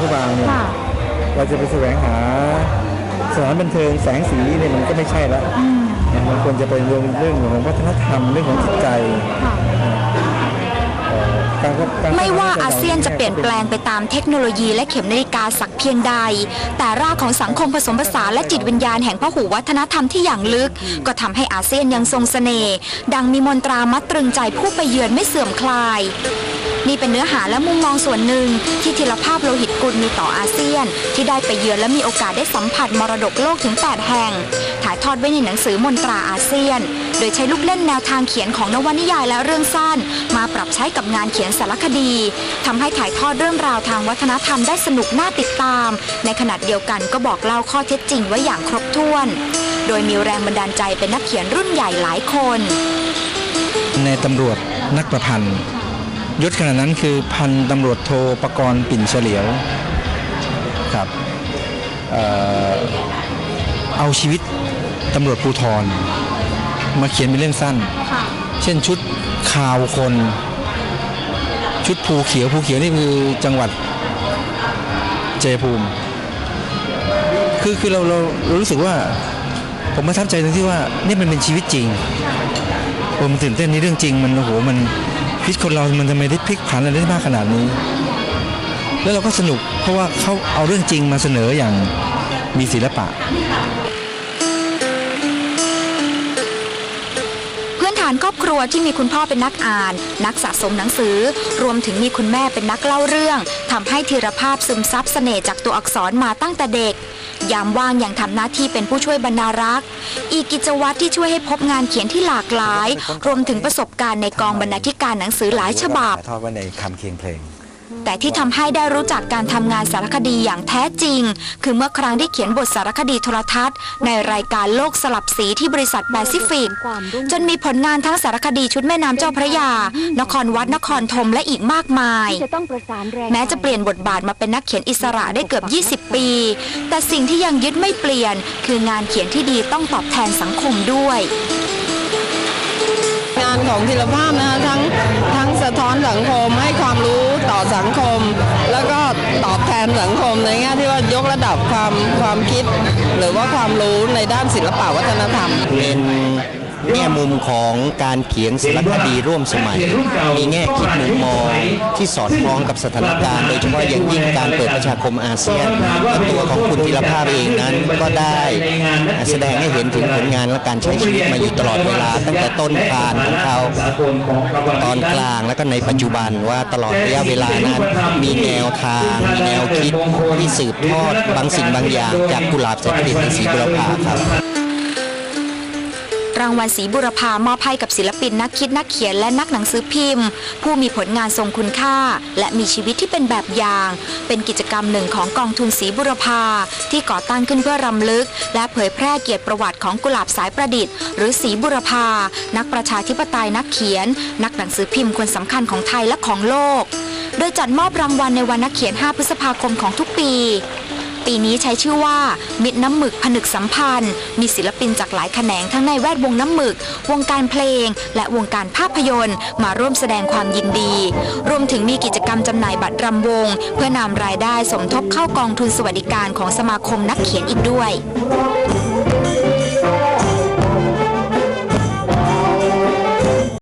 พระบางเนี่ยค่ะ เราจะไปแสวงหาสถานบันเทิงแสงสีเนี่ยมันก็ไม่ใช่แล้วอืมนะมันควรจะเป็นเรื่องเรื่องของวัฒนธรรมเรื่องของจิตใจค่ะ เอ่อการการไม่ว่าอาเซียนจะเปลี่ยนแปลงไปตามเทคโนโลยีและเข็มนาฬิกาสักเพียงใด แต่รากของสังคมผสมผสานและจิตวิญญาณแห่งพหูวัฒนธรรมที่อย่างลึก ก็ทำให้อาเซียนยังทรงเสน่ห์ดังมีมนตรามัดตรึงใจผู้ไปเยือนไม่เสื่อมคลาย นี่เป็นเนื้อหาและมุมมองส่วนหนึ่ง ที่ธีรภาพโลหิตกุลมีต่ออาเซียน ที่ได้ไปเยือนและมีโอกาสได้สัมผัสมรดกโลกถึง 8 แห่ง ถ่ายทอดไว้ในหนังสือมนตราอาเซียน โดยใช้ลูกเล่นแนวทางเขียนของนวนิยายและเรื่องสั้น มาปรับใช้กับงานเขียนสารคดีทำให้ถ่ายทอดเรื่องราวทางวัฒนธรรมได้สนุกน่าติดตาม ในขณะเดียวกันก็บอกเล่าข้อเท็จจริงไว้อย่างครบถ้วน โดยมีแรงบันดาลใจเป็นนักเขียนรุ่นใหญ่หลายคน ในตำรวจนักประพันธ์ ยศขณะนั้นคือพันตำรวจโทประกรณ์ปิ่นเฉลียวครับเอ่อเอาชีวิตตำรวจภูธรมาเขียนเป็นเรื่องสั้น ค่ะเช่นชุดข่าวคน ชุดภูเขียวภูเขียวนี่คือจังหวัดเจยภูมิ คือคือเราเราเรารู้สึกว่า ผมประทับใจตรงที่ว่านี่มันเป็นชีวิตจริงผมนตื่นเต้นในเรื่องจริงมันโอ้โหมัน พิษคนเรามันทำไมได้พลิกผันอะไรได้มากขนาดนี้ แล้วเราก็สนุกเพราะว่าเขาเอาเรื่องจริงมาเสนออย่างมีศิลปะ พื้นฐานครอบครัวที่มีคุณพ่อเป็นนักอ่าน นักสะสมหนังสือ รวมถึงมีคุณแม่เป็นนักเล่าเรื่องทำให้ธีรภาพซึมซับเสน่ห์จากตัวอักษรมาตั้งแต่เด็ก ยามว่างยังทำหน้าที่เป็นผู้ช่วยบรรณารักษ์ อีกกิจวัตรที่ช่วยให้พบงานเขียนที่หลากหลาย รวมถึงประสบการณ์ในกองบรรณาธิการหนังสือหลายฉบับ ทอดไว้ในคำเคียงเพลง แต่ที่ทำให้ได้รู้จักการทำงานสารคดีอย่างแท้จริง คือเมื่อครั้งที่เขียนบทสารคดีโทรทัศน์ ในรายการโลกสลับสีที่บริษัทแปซิฟิก จนมีผลงานทั้งสารคดีชุดแม่น้ำเจ้าพระยา นครวัดนครธมและอีกมากมาย แม้จะเปลี่ยนบทบาทมาเป็นนักเขียนอิสระได้เกือบ 20 ปี แต่สิ่งที่ยังยึดไม่เปลี่ยน คืองานเขียนที่ดีต้องตอบแทนสังคมด้วยงานของธีรภาพนะคะทั้งทั้งสะท้อนสังคมให้ความรู้ อสังคม แล้วก็ตอบแทนสังคมในแง่ที่ว่ายกระดับความความคิด หรือว่าความรู้ในด้านศิลปะวัฒนธรรมเป็น แง่มุมของการเขียนสารคดีร่วมสมัย มีแง่คิดมุมมองที่สอดคล้องกับสถานการณ์ โดยเฉพาะอย่างยิ่งการเปิดประชาคมอาเซียนตัวของคุณธีรภาพเองนั้นก็ได้แสดงให้เห็นถึงผลงานและการใช้ชีวิตมาอยู่ตลอดเวลา ตั้งแต่ต้นทานของเขาตอนกลางและก็ในปัจจุบันว่าตลอดระยะเวลานั้นมีแนวทาง มีแนวคิดที่สืบทอดบางสิ่งบางอย่างจากกุหลาบสายประดิษฐ์ในสีบุรพาครับ รางวัลศรีบุรพามอบให้กับศิลปินนักคิดนักเขียนและนักหนังสือพิมพ์ ผู้มีผลงานทรงคุณค่า และมีชีวิตที่เป็นแบบอย่าง เป็นกิจกรรมหนึ่งของกองทุนศรีบุรพาที่ก่อตั้งขึ้นเพื่อรำลึก และเผยแพร่เกียรติประวัติของกุหลาบสายประดิษฐ์ หรือศรีบุรพานักประชาธิปไตยนักเขียน นักหนังสือพิมพ์คนสำคัญของไทยและของโลก โดยจัดมอบรางวัลในวันนักเขียน 5 พฤษภาคมของทุกปี ปีนี้ใช้ชื่อว่า มิตรน้ำหมึกผนึกสัมพันธ์ มีศิลปินจากหลายแขนงทั้งในแวดวงน้ำหมึก วงการเพลง และวงการภาพยนตร์ มาร่วมแสดงความยินดี รวมถึงมีกิจกรรมจำหน่ายบัตรรำวง เพื่อนำรายได้สมทบเข้ากองทุนสวัสดิการของสมาคมนักเขียนอีกด้วย